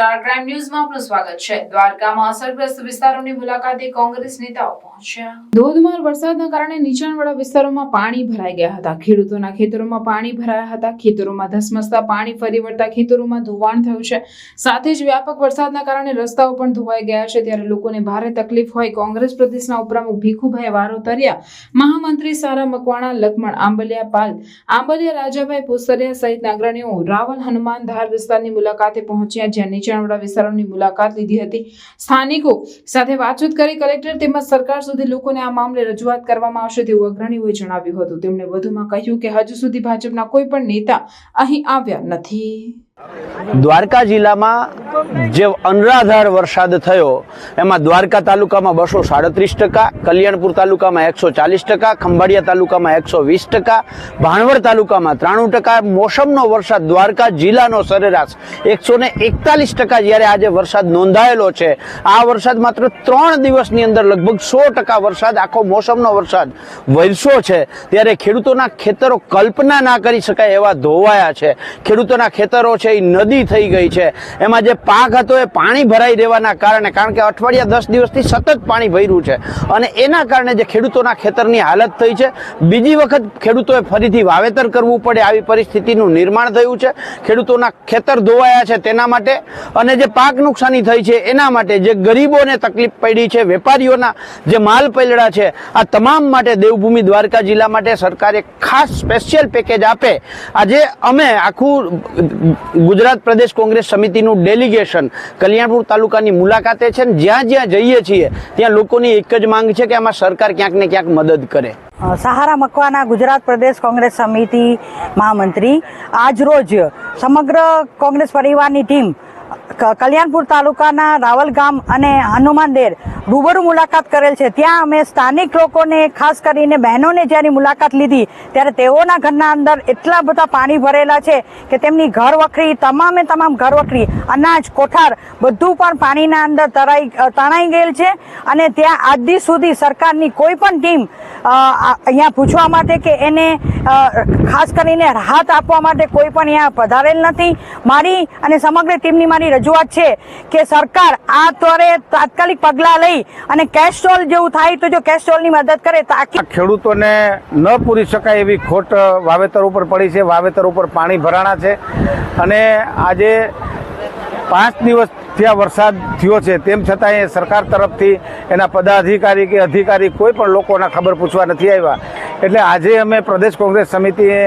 Star crime ન્યૂઝમાં આપનું સ્વાગત છે. દ્વારકામાં અસરગ્રસ્ત વિસ્તારોની મુલાકાતે કોંગ્રેસ નેતાઓ પહોંચ્યા. ધોધમાર વરસાદના કારણે નીચાણવાળા વિસ્તારોમાં પાણી ભરાઈ ગયા હતા. ખેડૂતોના ખેતરોમાં પાણી ભરાયા હતા. ખેતરોમાં ધસમસતા પાણી ફરી વળતા ખેતરોમાં ધોવાણ થયું છે. સાથે જ વ્યાપક વરસાદના કારણે રસ્તાઓ પણ ધોવાઈ ગયા છે. ત્યારે લોકોને ભારે તકલીફ હોય કોંગ્રેસ પ્રદેશના ઉપપ્રમુખ ભીખુભાઈ વારોતરિયા, મહામંત્રી સારા મકવાણા, લખમણ આંબલિયા પાલ, આંબલિયા રાજાભાઈ પોસરિયા સહિતના અગ્રણીઓ રાવલ હનુમાન ધાર વિસ્તારની મુલાકાતે પહોંચ્યા, જ્યાં નીચાણવાળા વિસ્તારોની મુલાકાત લીધી હતી. સ્થાનિકો સાથે વાતચીત કરી કલેક્ટર તેમજ સરકાર સુધી લોકોને આ મામલે રજૂઆત કરવામાં આવશે તેવું અગ્રણીઓએ જણાવ્યું હતું. તેમણે વધુમાં કહ્યું કે હજુ સુધી ભાજપના કોઈ પણ નેતા અહીં આવ્યા નથી. દ્વારકા જિલ્લામાં જે અનરાધાર વરસાદ થયો, એમાં દ્વારકા તાલુકામાં બસો સાડત્રીસ ટકા, કલ્યાણપુર તાલુકામાં એકસો ચાલીસ ટકા, ખંભાળિયા તાલુકામાં એકસો વીસ ટકા, ભાણવડ તાલુકામાં ત્રાણું ટકા. મોસમનો વરસાદ દ્વારકા જિલ્લાનો સરેરાશ એકસો ને એકતાલીસ ટકા જ્યારે આજે વરસાદ નોંધાયેલો છે. આ વરસાદ માત્ર ત્રણ દિવસની અંદર લગભગ સો ટકા વરસાદ, આખો મોસમનો વરસાદ વરસો છે. ત્યારે ખેડૂતોના ખેતરો કલ્પના ના કરી શકાય એવા ધોવાયા છે. ખેડૂતોના ખેતરો છે એ નદી થઈ ગઈ છે. એમાં જે પાક હતો એ પાણી ભરાઈ દેવાના કારણે, કારણ કે અઠવાડિયા દસ દિવસથી સતત પાણી ભર્યું છે. અને એના કારણે જે ખેડૂતોના ખેતરની હાલત થઈ છે, બીજી વખત ખેડૂતોએ ફરીથી વાવેતર કરવું પડે આવી પરિસ્થિતિનું નિર્માણ થયું છે. ખેડૂતોના ખેતર ધોવાયા છે તેના માટે. અને જે પાક નુકસાની થઈ છે એના માટે જે ગરીબોને તકલીફ પડી છે, વેપારીઓના જે માલ પૈલડા છે, આ તમામ માટે દેવભૂમિ દ્વારકા જિલ્લા માટે સરકારે ખાસ સ્પેશિયલ પેકેજ આપે. આજે અમે આખું ગુજરાત પ્રદેશ કોંગ્રેસ સમિતિનું ડેલિગેશન કલ્યાણપુર તાલુકાની મુલાકાતે છે ને જ્યાં જ્યાં જઈએ છીએ, ત્યાં લોકોની એક જ માંગ છે કે આમાં સરકાર ક્યાંક ને ક્યાંક મદદ કરે. સહારા મકવાના ગુજરાત પ્રદેશ કોંગ્રેસ સમિતિ મહામંત્રી. આજ રોજ સમગ્ર કોંગ્રેસ પરિવારની ટીમ કલ્યાણપુર તાલુકાના રાવલ ગામ અને હનુમાનદેર રૂબરૂ મુલાકાત કરેલ છે. ત્યાં અમે સ્થાનિક લોકોને, ખાસ કરીને બહેનોને જ્યારે મુલાકાત લીધી, ત્યારે તેઓના ઘરના અંદર એટલા બધા પાણી ભરેલા છે કે તેમની ઘર વખરી, તમામે તમામ ઘર વખરી, અનાજ, કોઠાર બધું પણ પાણીના અંદર તરાઈ તણાઈ ગયેલ છે. અને ત્યાં આજ સુધી સરકારની કોઈ પણ ટીમ અહીંયા પૂછવા માટે કે એને ખાસ કરીને રાહત આપવા માટે કોઈ પણ અહીંયા પધારેલ નથી. મારી અને સમગ્ર ટીમની મારી રજૂઆત છે કે સરકાર આ ત્વરે તાત્કાલિક પગલાં લઈ અને કેશ સ્ટોલ જેવું થાય તો જો કેશ સ્ટોલની મદદ કરે તાકીદ ખેડૂતોને ન પૂરી શકાય એવી ખોટ વાવેતર ઉપર પડી છે. વાવેતર ઉપર પાણી ભરાણા છે. અને આજે પાંચ દિવસ ત્યાં વરસાદ થયો છે. તેમ છતાં એ સરકાર તરફથી એના પદાધિકારી કે અધિકારી કોઈ પણ લોકોના ખબર પૂછવા નથી આવ્યા. એટલે આજે અમે પ્રદેશ કોંગ્રેસ સમિતિએ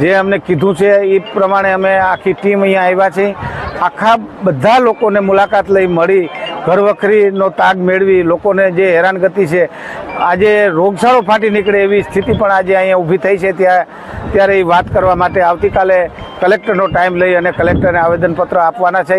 જે અમને કીધું છે એ પ્રમાણે અમે આખી ટીમ અહીંયા આવ્યા છીએ. આખા બધા લોકોને મુલાકાત લઈ મળી, ઘરવખરીનો તાગ મેળવી, લોકોને જે હેરાનગતિ છે, આજે રોગચાળો ફાટી નીકળે એવી સ્થિતિ પણ આજે અહીંયા ઊભી થઈ છે. ત્યાં, ત્યારે એ વાત કરવા માટે આવતીકાલે કલેક્ટરનો ટાઈમ લઈ અને કલેક્ટરને આવેદનપત્ર આપવાના છે